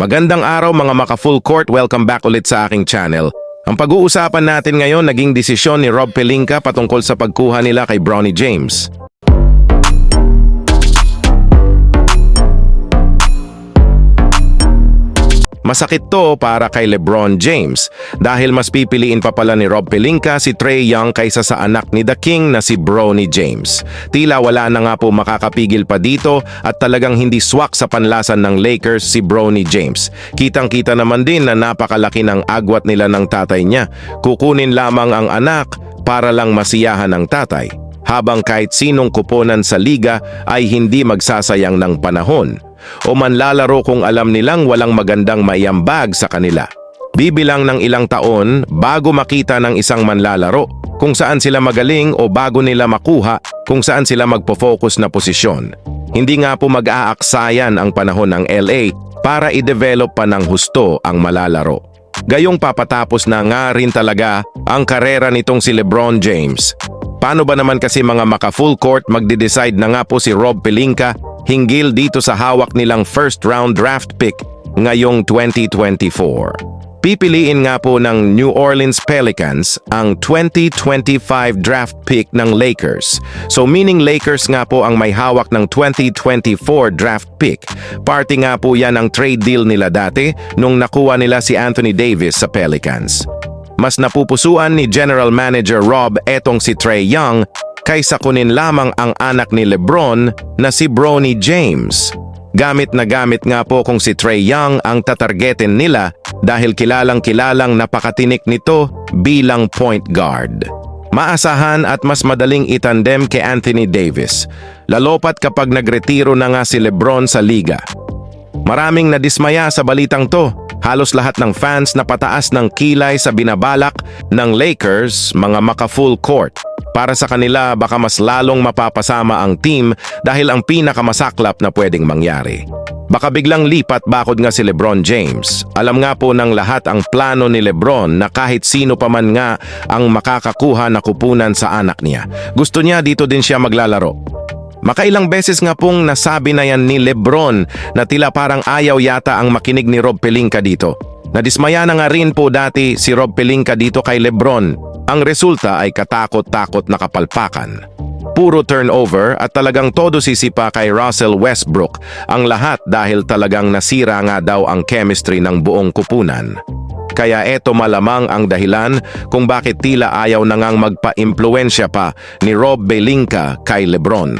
Magandang araw mga maka full court, welcome back ulit sa aking channel. Ang pag-uusapan natin ngayon naging desisyon ni Rob Pelinka patungkol sa pagkuha nila kay Bronny James. Masakit to para kay LeBron James dahil mas pipiliin pa pala ni Rob Pelinka si Trey Young kaysa sa anak ni The King na si Bronny James. Tila wala na nga po makakapigil pa dito at talagang hindi swak sa panlasan ng Lakers si Bronny James. Kitang-kita naman din na napakalaki ng agwat nila ng tatay niya. Kukunin lamang ang anak para lang masiyahan ng tatay. Habang kahit sinong kuponan sa liga ay hindi magsasayang ng panahon o manlalaro kung alam nilang walang magandang maiambag sa kanila. Bibilang ng ilang taon bago makita ng isang manlalaro kung saan sila magaling o bago nila makuha kung saan sila magpo-focus na posisyon. Hindi nga po mag-aaksayan ang panahon ng LA para i-develop pa ng husto ang malalaro. Gayong papatapos na nga rin talaga ang karera nitong si LeBron James. Paano ba naman kasi mga maka full court magde-decide na nga po si Rob Pelinka hinggil dito sa hawak nilang first round draft pick ngayong 2024. Pipiliin nga po ng New Orleans Pelicans ang 2025 draft pick ng Lakers. So meaning Lakers nga po ang may hawak ng 2024 draft pick. Party nga po yan ang trade deal nila dati nung nakuha nila si Anthony Davis sa Pelicans. Mas napupusuan ni General Manager Rob etong si Trey Young kaysa kunin lamang ang anak ni Lebron na si Bronny James. Gamit na gamit nga po kung si Trey Young ang tatargetin nila dahil kilalang kilalang napakatinik nito bilang point guard. Maasahan at mas madaling itandem kay Anthony Davis, lalopat kapag nagretiro na nga si Lebron sa liga. Maraming nadismaya sa balitang to. Halos lahat ng fans na pataas ng kilay sa binabalak ng Lakers mga maka full court. Para sa kanila baka mas lalong mapapasama ang team dahil ang pinakamasaklap na pwedeng mangyari. Baka biglang lipat bakod nga si Lebron James. Alam nga po ng lahat ang plano ni Lebron na kahit sino pa man nga ang makakakuha na kupunan sa anak niya. Gusto niya dito din siya maglalaro. Makailang beses nga pong nasabi na yan ni Lebron na tila parang ayaw yata ang makinig ni Rob Pelinka dito. Nadismaya na nga rin po dati si Rob Pelinka dito kay Lebron. Ang resulta ay katakot-takot na kapalpakan. Puro turnover at talagang todo sisipa kay Russell Westbrook ang lahat dahil talagang nasira nga daw ang chemistry ng buong kupunan. Kaya eto malamang ang dahilan kung bakit tila ayaw na ngang magpa-impluensya pa ni Rob Pelinka kay Lebron.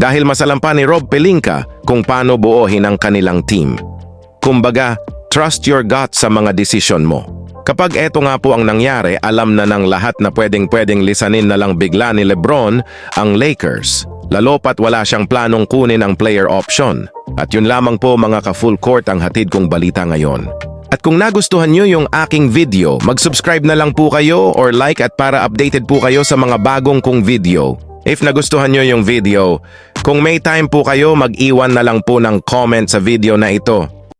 Dahil masalampa ni Rob Pelinka kung paano buohin ang kanilang team. Kumbaga, trust your gut sa mga desisyon mo. Kapag eto nga po ang nangyari, alam na ng lahat na pwedeng-pwedeng lisanin na lang bigla ni Lebron ang Lakers. Lalo pat wala siyang planong kunin ang player option. At yun lamang po mga ka-full court ang hatid kong balita ngayon. At kung nagustuhan nyo yung aking video, mag-subscribe na lang po kayo or like at para updated po kayo sa mga bagong kong video. If nagustuhan nyo yung video, kung may time po kayo, mag-iwan na lang po ng comment sa video na ito.